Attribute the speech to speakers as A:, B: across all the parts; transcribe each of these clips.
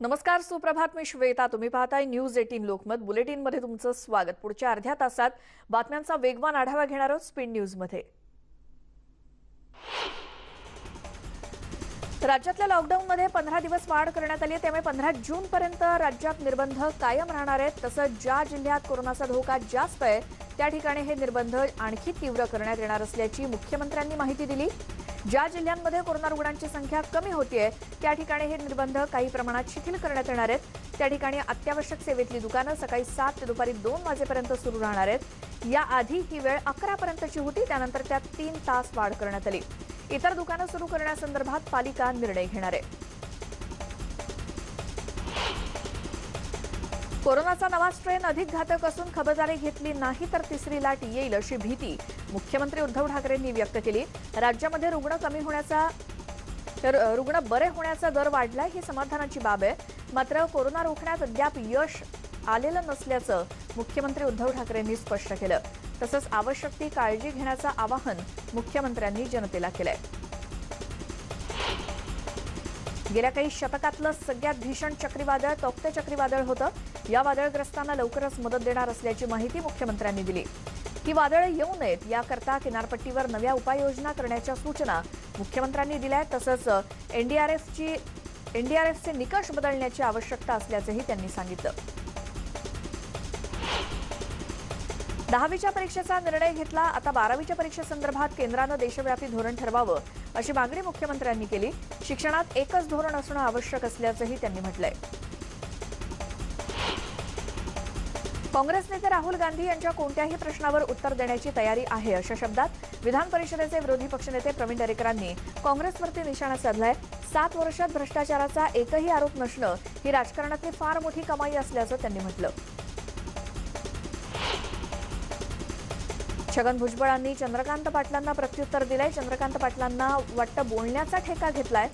A: नमस्कार सुप्रभात. मी श्वेता. तुम्ही पाहताय न्यूज एटीन लोकमत. बुलेटिनमध्ये तुमचं स्वागत. पुढच्या अर्ध्या तासात बातम्यांचा वेगवान आढावा घेणार आहोत स्पीड न्यूजमध्ये. राज्यातल्या लॉकडाऊनमध्ये पंधरा दिवस वाढ करण्यात आली आहे. त्यामुळे पंधरा जूनपर्यंत राज्यात निर्बंध कायम राहणार आहेत. तसंच ज्या जिल्ह्यात कोरोनाचा धोका जास्त आहे त्या ठिकाणी हे निर्बंध आणखी तीव्र करण्यात येणार असल्याची मुख्यमंत्र्यांनी माहिती दिली. ज्या जिल्ह्यांमध्ये कोरोना रुग्णांची संख्या कमी होतीये त्या ठिकाणी हे निर्बंध काही प्रमाणात शिथिल करण्यात येणार आहेत. त्या ठिकाणी अत्यावश्यक सेवेतली दुकानं सकाळी सात ते दुपारी दोन वाजेपर्यंत सुरू राहणार आहेत. याआधी ही वेळ अकरापर्यंतची होती त्यानंतर त्यात तीन तास वाढ करण्यात आली. इतर दुकानं सुरू करण्यासंदर्भात पालिका निर्णय घेणार. आहे कोरोनाचा नवा स्ट्रेन अधिक घातक असून खबरदारी घेतली नाही तर तिसरी लाट येईल अशी भीती मुख्यमंत्री उद्धव ठाकरेंनी व्यक्त केली. राज्यामध्ये रुग्ण कमी होण्याचा तर रुग्ण बरे होण्याचा दर वाढलाय ही समाधानाची बाब आहे. मात्र कोरोना रोखण्यात अद्याप यश आलेलं नसल्याचं मुख्यमंत्री उद्धव ठाकरेंनी स्पष्ट केलं. तसंच आवश्यक ती काळजी घेण्याचं आवाहन मुख्यमंत्र्यांनी जनतेला केलंय. गेल्या काही शतकातलं सगळ्यात भीषण चक्रीवादळ तोक्ते चक्रीवादळ होतं. या वादळग्रस्तांना लवकरच मदत देणार असल्याची माहिती मुख्यमंत्र्यांनी दिली. ही वादळं येऊ नयेत याकरता किनारपट्टीवर नव्या उपाययोजना करण्याच्या सूचना मुख्यमंत्र्यांनी दिल्या तसंच एनडीआरएफची एनडीआरएफचे निकष बदलण्याची आवश्यकता असल्याचंही त्यांनी सांगितलं. दहावीच्या परीक्षेचा निर्णय घेतला आता बारावीच्या परीक्षेसंदर्भात केंद्रानं देशव्यापी धोरण ठरवावं अशी मागणी मुख्यमंत्र्यांनी केली. शिक्षणात एकच धोरण असणं आवश्यक असल्याचंही त्यांनी म्हटलंय. काँग्रेस नेते राहुल गांधी यांच्या कोणत्याही प्रश्नावर उत्तर देण्याची तयारी आहे अशा शब्दात विधान परिषदेचे विरोधी पक्षनेते प्रवीण दरेकरांनी काँग्रेसवरती निशाणा साधलाय. सात वर्षात भ्रष्टाचाराचा एकही आरोप नसणं ही राजकारणातली फार मोठी कमाई असल्याचं त्यांनी म्हटलं. छगन भुजबळांनी चंद्रकांत पाटलांना प्रत्युत्तर दिलंय. चंद्रकांत पाटलांना वाटतं बोलण्याचा ठेका घेतलाय.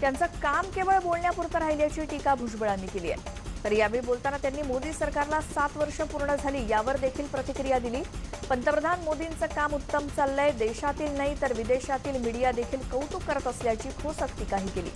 A: त्यांचं काम केवळ बोलण्यापुरतं राहिल्याची टीका भुजबळांनी केली आहे. तर यावेळी बोलताना त्यांनी मोदी सरकारला सात वर्ष पूर्ण झाली यावर देखील प्रतिक्रिया दिली. पंतप्रधान मोदींचं काम उत्तम चाललंय देशातील नाही तर विदेशातील मीडिया देखील कौतुक करत असल्याची खोसक टीकाही केली.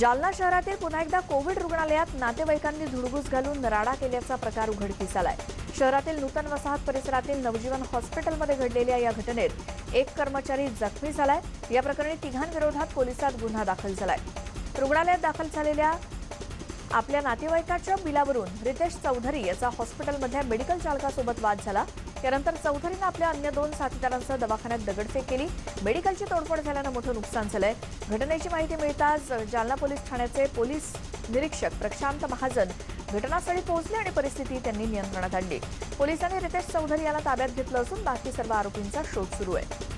A: जालना शहरातील पुन्हा एकदा कोविड रुग्णालयात नातेवाईकांनी धुडगूस घालून राडा केल्याचा प्रकार उघडकीस आलाय. शहरातील नूतन वसाहत परिसरातील नवजीवन हॉस्पिटलमध्ये घडलेल्या या घटनेत एक कर्मचारी जखमी झालाय. या प्रकरणी तिघांविरोधात पोलिसात गुन्हा दाखल झालाय. रुग्णालयात दाखल झालेल्या आपल्या नातेवाईकाच्या बिलावरून रितेश चौधरी याचा हॉस्पिटलमधल्या मेडिकल चालकासोबत वाद झाला. त्यानंतर चौधरीनं आपल्या अन्य दोन साथीदारांसह दवाखान्यात दगडफेक केली. मेडिकलची तोडफोड झाल्यानं मोठं नुकसान झालंय. घटनेची माहिती मिळताच जालना पोलीस ठाण्याचे पोलीस निरीक्षक प्रशांत महाजन घटनास्थळी पोहोचले आणि परिस्थिती त्यांनी नियंत्रणात आणली. पोलिसांनी रितेश चौधरी याला ताब्यात घेतलं असून बाकी सर्व आरोपींचा शोध सुरू आहे.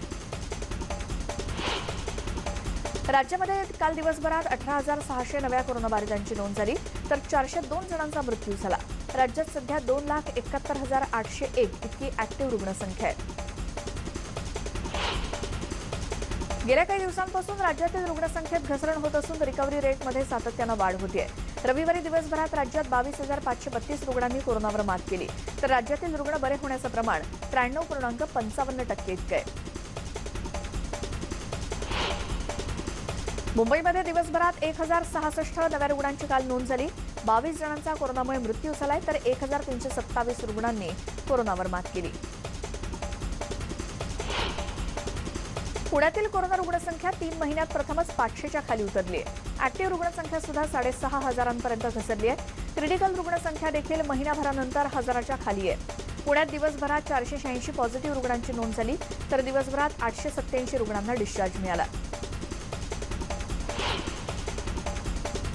A: राज्यामध्ये काल दिवसभरात अठरा हजार सहाशे नव्या कोरोनाबाधितांची नोंद झाली तर चारशे दोन जणांचा मृत्यू झाला. राज्यात सध्या दोन लाख एकाहत्तर हजार आठशे एक इतकी ऍक्टिव्ह रुग्णसंख्या आहे. गेल्या काही दिवसांपासून राज्यातील रुग्णसंख्येत घसरण होत असून रिकव्हरी रेटमध्ये सातत्यानं वाढ होतीये. रविवारी दिवसभरात राज्यात बावीस हजार पाचशे बत्तीस रुग्णांनी कोरोनावर मात केली. तर राज्यातील रुग्ण बरे होण्याचं प्रमाण त्र्याण्णव पूर्णांक पंचावन्न टक्के इतकं आहे. मुंबईमध्ये दिवसभरात एक हजार सहासष्ट नव्या रुग्णांची काल नोंद झाली. बावीस जणांचा कोरोनामुळे मृत्यू झालाय तर एक हजार तीनशे सत्तावीस रुग्णांनी कोरोनावर मात केली. पुण्यातील कोरोना रुग्णसंख्या तीन महिन्यात प्रथमच पाचशेच्या खाली उतरली आहे. ऍक्टिव्ह रुग्णसंख्या सुद्धा साडेसहा हजारांपर्यंत घसरली आहे. क्रिटिकल रुग्णसंख्या देखील महिन्याभरानंतर हजाराच्या खाली आहे. पुण्यात दिवसभरात चारशे शहाऐंशी पॉझिटिव्ह रुग्णांची नोंद झाली तर दिवसभरात आठशे सत्याऐंशी रुग्णांना डिस्चार्ज मिळाला.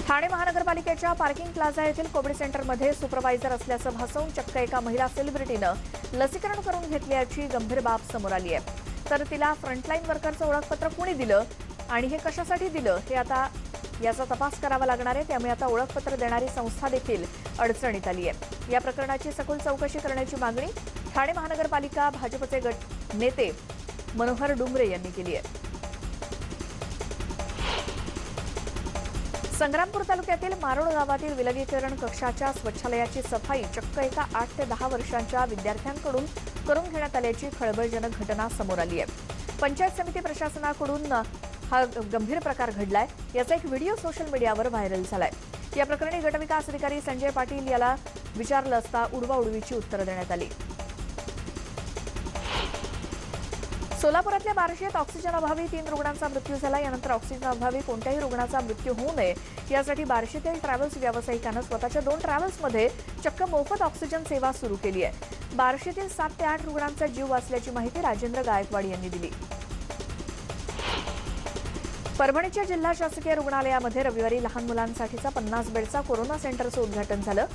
A: ठाणे महानगरपालिकेच्या पार्किंग प्लाझा येथील कोविड सेंटरमध्ये सुपरवायझर असल्याचं भासवून चक्क एका महिला सेलिब्रिटीनं लसीकरण करून घेतल्याची गंभीर बाब समोर आली आहे. तर तिला फ्रंटलाईन वर्करचं ओळखपत्र कुणी दिलं आणि हे कशासाठी दिलं हे आता याचा तपास करावा लागणार आहे. त्यामुळे आता ओळखपत्र देणारी संस्था देखील अडचणीत आली आहे. या प्रकरणाची सखोल चौकशी करण्याची मागणी ठाणे महानगरपालिका भाजपचे गट नेते मनोहर डुंगरे यांनी केली आहे. संग्रामपूर तालुक्यातील मारोड गावातील विलगीकरण कक्षाच्या स्वच्छालयाची सफाई चक्क एका आठ ते दहा वर्षांच्या विद्यार्थ्यांकडून करून घेण्यात आल्याची खळबळजनक घटना समोर आली आहे. पंचायत समिती प्रशासनाकडून हा गंभीर प्रकार घडलाय. याचा एक व्हिडिओ सोशल मीडियावर व्हायरल झालाय. या प्रकरणी गटविकास अधिकारी संजय पाटील याला विचारलं असता उडवाउडवीची उत्तरं देण्यात आली. सोलापुरातल्या बार्शीत ऑक्सिजन अभावी तीन रुग्णांचा मृत्यू झाला. यानंतर ऑक्सिजन अभावी कोणत्याही रुग्णाचा मृत्यू होऊ नये. यासाठी बार्शीतील ट्रॅव्हल्स व्यावसायिकानं स्वतःच्या दोन ट्रॅव्हल्समध्ये चक्क मोफत ऑक्सिजन सेवा सुरू केली आहे. बार्शीतील सात ते आठ रुग्णांचा जीव वाचल्याची माहिती राजेंद्र गायकवाड यांनी दिली. परभणीच्या जिल्हा शासकीय रुग्णालयामध्ये रविवारी लहान मुलांसाठीचा पन्नास बेडचा कोरोना सेंटरचं उद्घाटन झालं.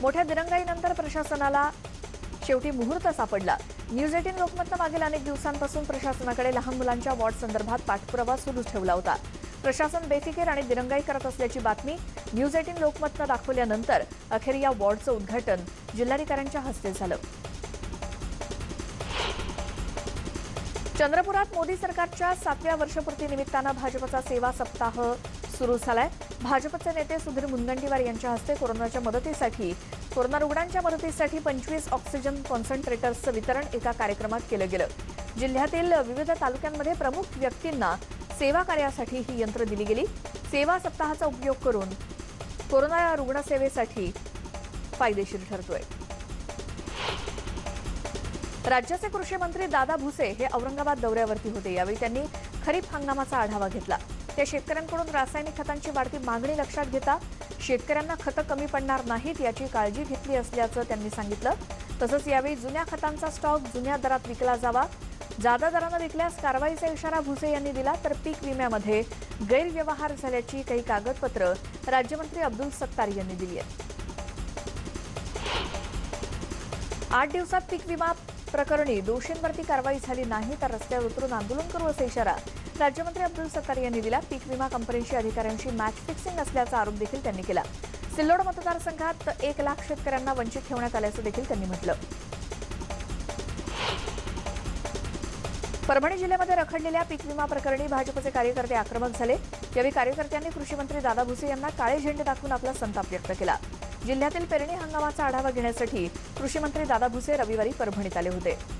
A: मोठ्या दिरंगाईनंतर प्रशासनाला शेवटी मुहूर्त सापडला. न्यूज एटीन लोकमतनं मागील अनेक दिवसांपासून प्रशासनाकडे लहान मुलांच्या वॉर्ड संदर्भात पाठपुरावा सुरू ठेवला होता. प्रशासन बेफिकीर आणि दिरंगाई करत असल्याची बातमी न्यूज एटीन लोकमतनं दाखवल्यानंतर अखेर या वॉर्डचं उद्घाटन जिल्हाधिकाऱ्यांच्या हस्ते झालं. चंद्रपुरात मोदी सरकारच्या सातव्या वर्षपूर्तीनिमित्तानं भाजपचा सेवा सप्ताह सुरू झालाय. भाजपचे नेते सुधीर मुनगंटीवार यांच्या हस्ते कोरोनाच्या मदतीसाठी कोरोना रुग्णांच्या मदतीसाठी पंचवीस ऑक्सिजन कॉन्सन्ट्रेटर्सचं वितरण एका कार्यक्रमात केलं गेलं. जिल्ह्यातील विविध तालुक्यांमध्ये प्रमुख व्यक्तींना सेवा कार्यासाठी ही यंत्र दिली गेली. सेवा सप्ताहाचा उपयोग करून कोरोना रुग्णसेवेसाठी फायदेशीर ठरतोय. राज्याचे कृषी मंत्री दादा भुसे हे औरंगाबाद दौऱ्यावरती होते. यावेळी त्यांनी खरीप हंगामाचा आढावा घेतला. त्या शेतकऱ्यांकडून रासायनिक खतांची वाढती मागणी लक्षात घेता शेतकऱ्यांना खतं कमी पडणार नाहीत याची काळजी घेतली असल्याचं त्यांनी सांगितलं. तसंच यावेळी जुन्या खतांचा स्टॉक जुन्या दरात विकला जावा. जादा दरानं विकल्यास कारवाईचा इशारा भुसे यांनी दिला तर पीक विम्यामध्ये गैरव्यवहार झाल्याची काही कागदपत्र राज्यमंत्री अब्दुल सत्तार यांनी दिली आहेत. आठ दिवसात पीक विमा प्रकरणी दोषींवरती कारवाई झाली नाही तर रस्त्यावर उतरून आंदोलन करू असा इशारा राज्यमंत्री अब्दुल सत्तार यांनी दिला पीक विमा कंपनीशी अधिकाऱ्यांशी मॅच फिक्सिंग असल्याचा आरोप देखील त्यांनी केला. सिल्लोड मतदारसंघात एक लाख शेतकऱ्यांना वंचित ठेवण्यात आल्याचं देखील त्यांनी म्हटलं. परभणी जिल्ह्यामध्ये रखडलेल्या पीक विमा प्रकरणी भाजपचे कार्यकर्ते आक्रमक झाले. यावेळी कार्यकर्त्यांनी कृषी मंत्री दादा भुसे यांना काळे झेंडे दाखवून आपला संताप व्यक्त केला. जिल्ह्यातील पेरणी हंगामाचा आढावा घेण्यासाठी कृषी मंत्री दादा भुसे रविवारी परभणीत आले होते.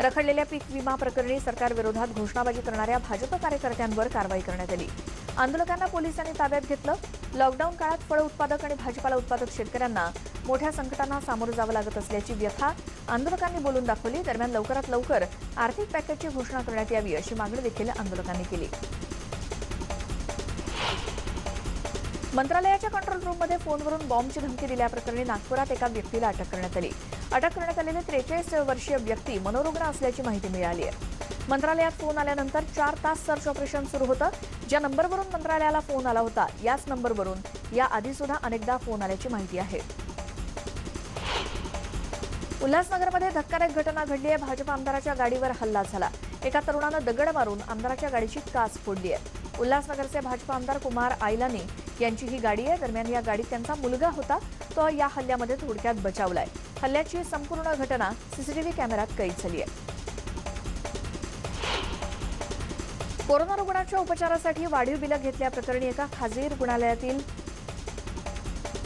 A: रखडलेल्या पीक विमा प्रकरणी सरकारविरोधात घोषणाबाजी करणाऱ्या भाजप कार्यकर्त्यांवर कारवाई करण्यात आली. आंदोलकांना पोलिसांनी ताब्यात घेतलं. लॉकडाऊन काळात फळ उत्पादक आणि भाजीपाला उत्पादक शेतकऱ्यांना मोठ्या संकटांना सामोरं जावं लागत असल्याची व्यथा आंदोलकांनी बोलून दाखवली. दरम्यान लवकरात लवकर आर्थिक पॅकेजची घोषणा करण्यात यावी अशी मागणी देखील आंदोलकांनी केली. मंत्रालयाच्या कंट्रोल रूममध्ये फोनवरून बॉम्बची धमकी दिल्याप्रकरणी नागपुरात एका व्यक्तीला अटक करण्यात आली. अटक करण्यात आलेली त्रेचाळीस वर्षीय व्यक्ती मनोरुग्ण असल्याची माहिती मिळाली आहे. मंत्रालयात फोन आल्यानंतर चार तास सर्च ऑपरेशन सुरू होतं. ज्या नंबरवरून मंत्रालयाला फोन आला होता याच नंबरवरून. या आधी सुद्धा अनेकदा फोन आल्याची माहिती आहे. उल्हासनगरमध्ये धक्कादायक घटना घडली आहे. भाजप आमदाराच्या गाडीवर हल्ला झाला. एका तरुणानं दगड मारून आमदाराच्या गाडीची काच फोडली आहे. उल्हासनगरचे भाजप आमदार कुमार आयलानी यांची ही गाडी आहे. दरम्यान या गाडीत त्यांचा मुलगा होता. तो या हल्ल्यामध्ये थोडक्यात बचावलाय. हल्ल्याची संपूर्ण घटना सीसीटीव्ही कॅमेऱ्यात कैद झाली आहे. कोरोना रुग्णाच्या उपचारासाठी वाढीव बिलं घेतल्याप्रकरणी एका खाजगी रुग्णालयातील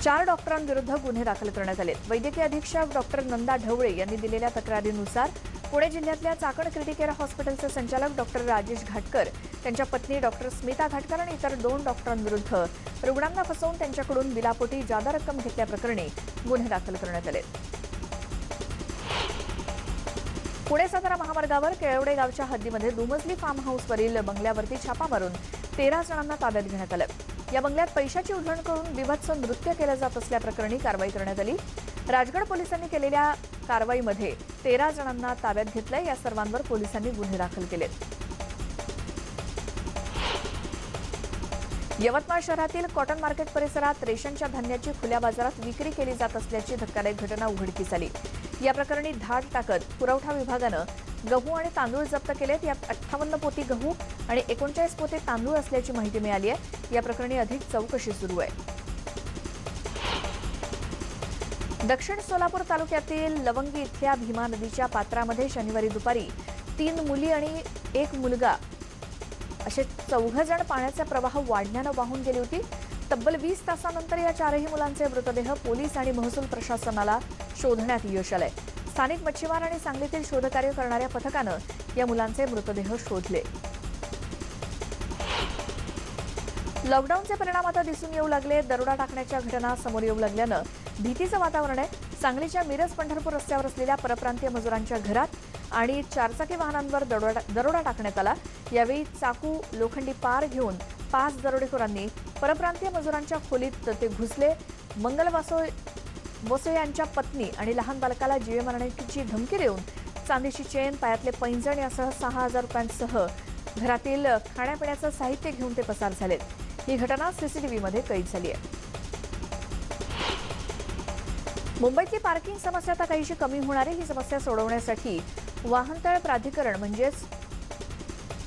A: चार डॉक्टरांविरुद्ध गुन्हे दाखल करण्यात आले वैद्यकीय अधीक्षक डॉक्टर नंदा ढवळे यांनी दिलेल्या तक्रारीनुसार पुणे जिल्ह्यातल्या चाकण क्रिटिकेअर हॉस्पिटलचे संचालक डॉक्टर राजेश घाटकर त्यांच्या पत्नी डॉक्टर स्मिता घाटकर आणि इतर दोन डॉक्टरांविरुद्ध रुग्णांना फसवून त्यांच्याकडून बिलापोटी जादा रक्कम घेतल्याप्रकरणी गुन्हे दाखल करण्यात आले पुणे सातारा महामार्गावर केळवडे गावच्या हद्दीमध्ये दुमजली फार्म हाऊसवरील बंगल्यावरती छापा मारून तेरा जणांना ताब्यात घेण्यात आलं. या बंगल्यात पैशाची उधळण करून बिभत्स नृत्य केलं जात असल्याप्रकरणी कारवाई करण्यात आली. राजगड पोलिसांनी केलेल्या कारवाईमध्ये तेरा जणांना ताब्यात घेतलंय. या सर्वांवर पोलिसांनी गुन्हे दाखल केलेत. यवतमाळ शहरातील कॉटन मार्केट परिसरात रेशनच्या धान्याची खुल्या बाजारात विक्री केली जात असल्याची धक्कादायक घटना उघडकीस आली. या प्रकरणी धाड टाकत पुरवठा विभागानं गहू आणि तांदूळ जप्त केलेत. यात अठ्ठावन्न पोती गहू आणि एकोणचाळीस पोते तांदूळ असल्याची माहिती मिळाली आहे. या प्रकरणी अधिक चौकशी सुरू आहे. दक्षिण सोलापूर तालुक्यातील लवंगी इथल्या भीमा नदीच्या पात्रामध्ये शनिवारी दुपारी तीन मुली आणि एक मुलगा असे चौघ जण पाण्याचा प्रवाह वाढण्यानं वाहून गेली होती. तब्बल वीस तासानंतर या चारही मुलांचे मृतदेह पोलीस आणि महसूल प्रशासनाला शोधण्यात यश आलंय. स्थानिक मच्छीमार आणि सांगलीतील शोधकार्य करणाऱ्या पथकानं या मुलांचे मृतदेह शोधले. लॉकडाऊनचे परिणाम आता दिसून येऊ लागले. दरोडा टाकण्याच्या घटना समोर येऊ लागल्यानं भीतीचं वातावरण आहे. सांगलीच्या मिरज पंढरपूर रस्त्यावर असलेल्या परप्रांतीय मजुरांच्या घरात आणि चारचाकी वाहनांवर दरोडा दरोडा टाकण्यात आला. यावेळी चाकू लोखंडी पार घेऊन पाच दरोडेखोरांनी परप्रांतीय मजुरांच्या खोलीत ते घुसले. मंगल वासो वसो यांच्या पत्नी आणि लहान बालकाला जीवे मारण्याची धमकी देऊन चांदीची चेन पायातले पैंजण यासह सहा हजार रुपयांसह घरातील खाण्यापिण्याचं साहित्य घेऊन ते पसार झालेत. ही घटना सीसीटीव्हीमध्ये कैद झाली आहे. मुंबईतली पार्किंग समस्या आता काहीशी कमी होणार आहे. ही समस्या सोडवण्यासाठी वाहनतळ प्राधिकरण म्हणजेच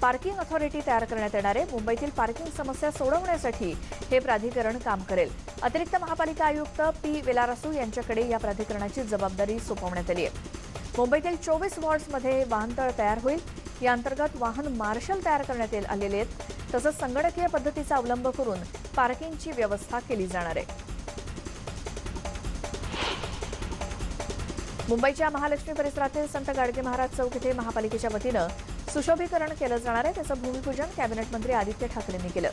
A: पार्किंग अथॉरिटी तयार करण्यात येणार आहे. मुंबईतील पार्किंग समस्या सोडवण्यासाठी हे प्राधिकरण काम करेल. अतिरिक्त महापालिका आयुक्त पी वेलारासू यांच्याकडे या प्राधिकरणाची जबाबदारी सोपवण्यात आली आहे. मुंबईतील चोवीस वॉर्ड्समध्ये वाहनतळ तयार होईल. या अंतर्गत वाहन मार्शल तयार करण्यात आलेले आहेत. तसंच संगणकीय पद्धतीचा अवलंब करून पार्किंगची व्यवस्था केली जाणार आहे. मुंबईच्या महालक्ष्मी परिसरातील संत गाडगे महाराज चौक इथे महापालिकेच्या वतीनं सुशोभीकरण केलं जाणार आहे. त्याचं भूमिपूजन कॅबिनेट मंत्री आदित्य ठाकरेंनी केलं.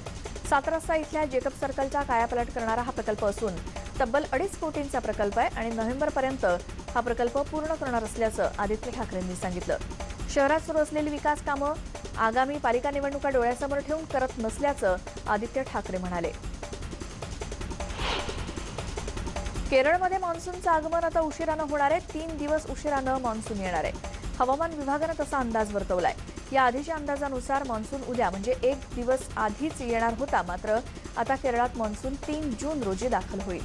A: सात रस्ता इथल्या जेकब सर्कलचा कायापलट करणारा हा प्रकल्प असून तब्बल अडीच कोटींचा प्रकल्प आहे आणि नोव्हेंबरपर्यंत हा प्रकल्प पूर्ण करणार असल्याचं आदित्य ठाकरेंनी सांगितलं. शहरात सुरू असलेली विकास कामं आगामी पालिका निवडणुका डोळ्यासमोर ठेवून करत नसल्याचं आदित्य ठाकरे म्हणाले. केरळमध्ये मान्सूनचं आगमन आता उशिरानं होणार आहे. तीन दिवस उशिरानं मान्सून येणार आहे. हवामान विभागानं तसा अंदाज वर्तवलाय. या आधीच्या अंदाजानुसार मान्सून उद्या म्हणजे एक दिवस आधीच येणार होता मात्र आता केरळात मान्सून तीन जून रोजी दाखल होईल.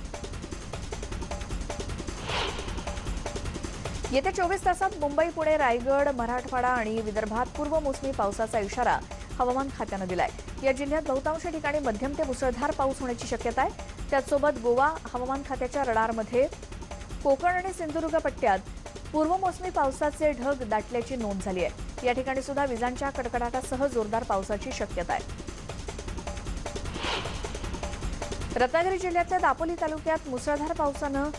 A: येत्या चोवीस तासात मुंबई पुणे रायगड मराठवाडा आणि विदर्भात पूर्व मोसमी पावसाचा इशारा हवामान खात्यानं दिलाय. या जिल्ह्यात बहुतांश ठिकाणी मध्यम ते मुसळधार पाऊस होण्याची शक्यता आहे. त्याचसोबत गोवा हवामान खात्याच्या रडारमध्ये कोकण आणि सिंधुदुर्ग पट्ट्यात पूर्व मोसमी पावसाचे ढग दाटल्याची नोंद झाली आहे. या ठिकाणी सुद्धा विजांच्या कडकडाटासह जोरदार पावसाची शक्यता आहे. रत्नागिरी जिल्ह्यातल्या दापोली तालुक्यात मुसळधार पावसानं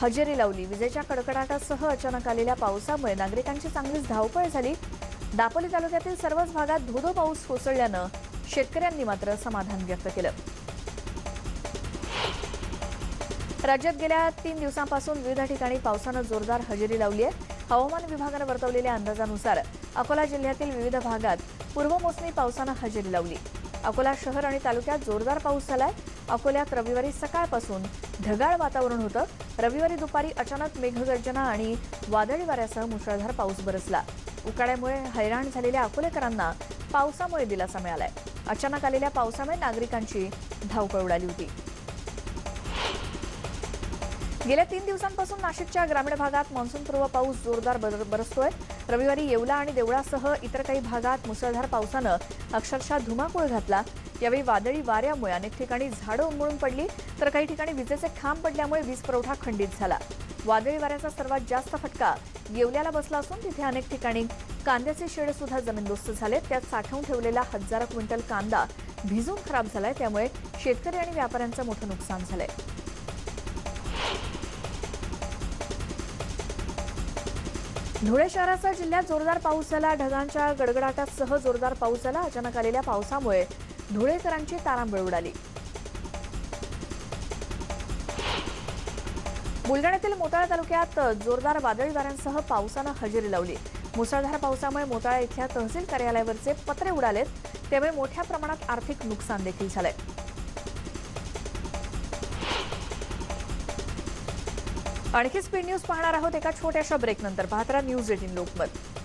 A: हजेरी लावली. विजेच्या कडकडाटासह अचानक आलेल्या पावसामुळे नागरिकांची चांगलीच धावपळ झाली. दापोली तालुक्यातील सर्वच भागात धोधो पाऊस कोसळल्यानं शेतकऱ्यांनी मात्र समाधान व्यक्त केलं. राज्यात गेल्या तीन दिवसांपासून विविध ठिकाणी पावसानं जोरदार हजेरी लावली आहे. हवामान विभागानं वर्तवलेल्या अंदाजानुसार अकोला जिल्ह्यातील विविध भागात पूर्व मोसमी पावसानं हजेरी लावली. अकोला शहर आणि तालुक्यात जोरदार पाऊस झालाय. अकोल्यात रविवारी सकाळपासून ढगाळ वातावरण होतं. रविवारी दुपारी अचानक मेघगर्जना आणि वादळी वाऱ्यासह मुसळधार पाऊस बरसला. उकाड्यामुळे हैराण झालेल्या अकोलेकरांना पावसामुळे दिलासा मिळालाय. अचानक आलेल्या पावसामुळे नागरिकांची धावपळ उडाली होती. गेल्या तीन दिवसांपासून नाशिकच्या ग्रामीण भागात मान्सूनपूर्व पाऊस जोरदार बर- बरसतोय. रविवारी येवला आणि देवळासह इतर काही भागात मुसळधार पावसानं अक्षरशः धुमाकूळ घातला. यावेळी वादळी वाऱ्यामुळे अनेक ठिकाणी झाडं उमळून पडली तर काही ठिकाणी विजेचे खांब पडल्यामुळे वीज पुरवठा खंडित झाला. वादळी वाऱ्याचा सर्वात जास्त फटका येवल्याला बसला असून तिथे अनेक ठिकाणी कांद्याचे शेड सुद्धा जमीनदोस्त झाले. त्यात साठवून ठेवलेला हजारो क्विंटल कांदा भिजून खराब झालाय. त्यामुळे शेतकरी आणि व्यापाऱ्यांचं मोठं नुकसान झालंय. धुळे शहरासह जिल्ह्यात जोरदार पाऊस झाला. ढगांच्या गडगडाटासह जोरदार पाऊस झाला. अचानक आलेल्या पावसामुळे धुळेकरांची तारांबळ उडाली. बुलढाण्यातील मोताळा तालुक्यात जोरदार वादळी वाऱ्यांसह पावसानं हजेरी लावली. मुसळधार पावसामुळे मोताळा इथल्या तहसील कार्यालयावरचे पत्रे उडालेत. त्यामुळे मोठ्या प्रमाणात आर्थिक नुकसान देखील झालंय. आणखी स्पीड न्यूज पाहणार आहोत एका छोट्याशा ब्रेकनंतर. पाहत न्यूज एटीन लोकमत.